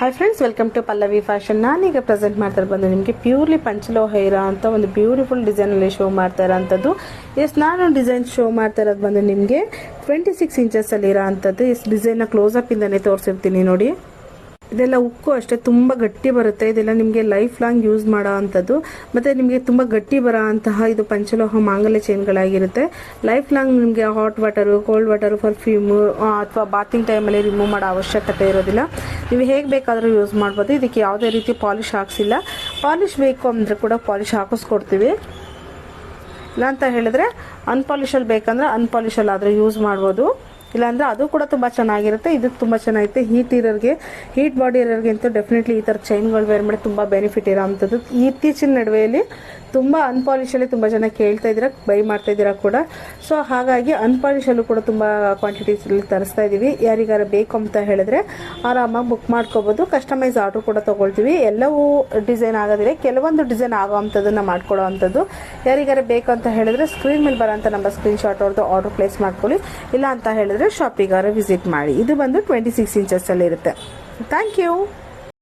Hi friends welcome to Pallavi fashion ನಾನೀಗ present ಮಾಡ್ತಾ ಬಂದು ನಿಮಗೆ ಪ್ಯೂರ್ಲಿ ಪಂಚಲೋಹ ಇರೋ ಅಂತ ಒಂದು ಬ್ಯೂಟಿಫುಲ್ ಡಿಸೈನಲ್ಲಿ ಶೋ ಮಾಡ್ತಾ ಇರೋಂಥದ್ದು ಎಸ್ ನಾನು ಡಿಸೈನ್ ಶೋ ಮಾಡ್ತಾ ಇರೋದು ಬಂದು ನಿಮಗೆ ಟ್ವೆಂಟಿ ಸಿಕ್ಸ್ ಇಂಚಸ್ಸಲ್ಲಿ ಇರೋ ಅಂಥದ್ದು. ಎಸ್ ಡಿಸೈನ್ನ ಕ್ಲೋಸಪ್ಪಿಂದನೇ ತೋರಿಸಿರ್ತೀನಿ ನೋಡಿ. ಇದೆಲ್ಲ ಉಕ್ಕು ಅಷ್ಟೇ, ತುಂಬ ಗಟ್ಟಿ ಬರುತ್ತೆ. ಇದೆಲ್ಲ ನಿಮಗೆ ಲೈಫ್ ಲಾಂಗ್ ಯೂಸ್ ಮಾಡೋ ಅಂಥದ್ದು. ಮತ್ತು ನಿಮಗೆ ತುಂಬ ಗಟ್ಟಿ ಬರೋ ಅಂತಹ ಇದು ಪಂಚಲೋಹ ಮಾಂಗಲ್ಯ ಚೈನ್ಗಳಾಗಿರುತ್ತೆ ಲೈಫ್ ಲಾಂಗ್ ನಿಮಗೆ hot water cold water perfume ಅಥವಾ ಬಾತಿಂಗ್ ಟೈಮಲ್ಲಿ ರಿಮೂವ್ ಮಾಡೋ ಅವಶ್ಯಕತೆ ಇರೋದಿಲ್ಲ. ನೀವು ಹೇಗೆ ಬೇಕಾದರೂ ಯೂಸ್ ಮಾಡ್ಬೋದು. ಇದಕ್ಕೆ ಯಾವುದೇ ರೀತಿ ಪಾಲಿಶ್ ಹಾಕ್ಸಿಲ್ಲ. ಪಾಲಿಶ್ ಬೇಕು ಅಂದರೆ ಕೂಡ ಪಾಲಿಶ್ ಹಾಕಿಸ್ಕೊಡ್ತೀವಿ. ಇಲ್ಲ ಅಂತ ಹೇಳಿದ್ರೆ ಅನ್ಪಾಲಿಶಲ್ಲಿ ಬೇಕಂದ್ರೆ ಅನ್ಪಾಲಿಶಲ್ಲಿ ಆದರೆ ಯೂಸ್ ಮಾಡ್ಬೋದು. ಇಲ್ಲಾಂದ್ರೆ ಅದು ಕೂಡ ತುಂಬ ಚೆನ್ನಾಗಿರುತ್ತೆ. ಇದು ತುಂಬ ಚೆನ್ನಾಗಿರುತ್ತೆ ಹೀಟ್ ಇರೋರಿಗೆ ಹೀಟ್ ಬಾಡಿ ಇರೋರಿಗೆ ಅಂತೂ ಡೆಫಿನೆಟ್ಲಿ ಈ ಥರ ಚೈನ್ಗಳು ವೇರ್ ಮಾಡಿ ತುಂಬ ಬೆನಿಫಿಟ್ ಇರೋ ಅಂಥದ್ದು ಇತ್ತೀಚಿನ ನಡುವೆಯಲ್ಲಿ ತುಂಬ ಅನ್ಪಾಲಿಶಲ್ಲಿ ತುಂಬ ಜನ ಕೇಳ್ತಾ ಇದ್ದೀರಾ, ಬೈ ಮಾಡ್ತಾ ಇದ್ದೀರಾ ಕೂಡ. ಸೊ ಹಾಗಾಗಿ ಅನ್ಪಾಲಿಷಲ್ಲೂ ಕೂಡ ತುಂಬ ಕ್ವಾಂಟಿಟೀಸಲ್ಲಿ ತರಿಸ್ತಾ ಇದ್ದೀವಿ ಯಾರಿಗಾರ ಬೇಕು ಅಂತ ಹೇಳಿದ್ರೆ ಆರಾಮಾಗಿ ಬುಕ್ ಮಾಡ್ಕೋಬೋದು. ಕಸ್ಟಮೈಸ್ ಆರ್ಡ್ರ್ ಕೂಡ ತೊಗೊಳ್ತೀವಿ. ಎಲ್ಲವೂ ಡಿಸೈನ್ ಆಗೋದಿಲ್ಲ. ಕೆಲವೊಂದು ಡಿಸೈನ್ ಆಗೋ ಅಂಥದ್ದನ್ನು ಮಾಡ್ಕೊಡೋ ಅಂಥದ್ದು. ಯಾರಿಗಾರ ಬೇಕು ಅಂತ ಹೇಳಿದ್ರೆ ಸ್ಕ್ರೀನ್ ಮೇಲೆ ಬರೋಂಥ ನಮ್ಮ ಸ್ಕ್ರೀನ್ ಶಾಟ್ ಅವ್ರದ್ದು ಆರ್ಡರ್ ಪ್ಲೇಸ್ ಮಾಡ್ಕೊಳ್ಳಿ. ಇಲ್ಲ ಅಂತ ಹೇಳಿದ್ರೆ ಶಾಪಿಗಾರ ವಿಸಿಟ್ ಮಾಡಿ. ಇದು ಬಂದು ಟ್ವೆಂಟಿ ಸಿಕ್ಸ್ ಇಂಚಸ್ಸಲ್ಲಿ ಇರುತ್ತೆ. Thank you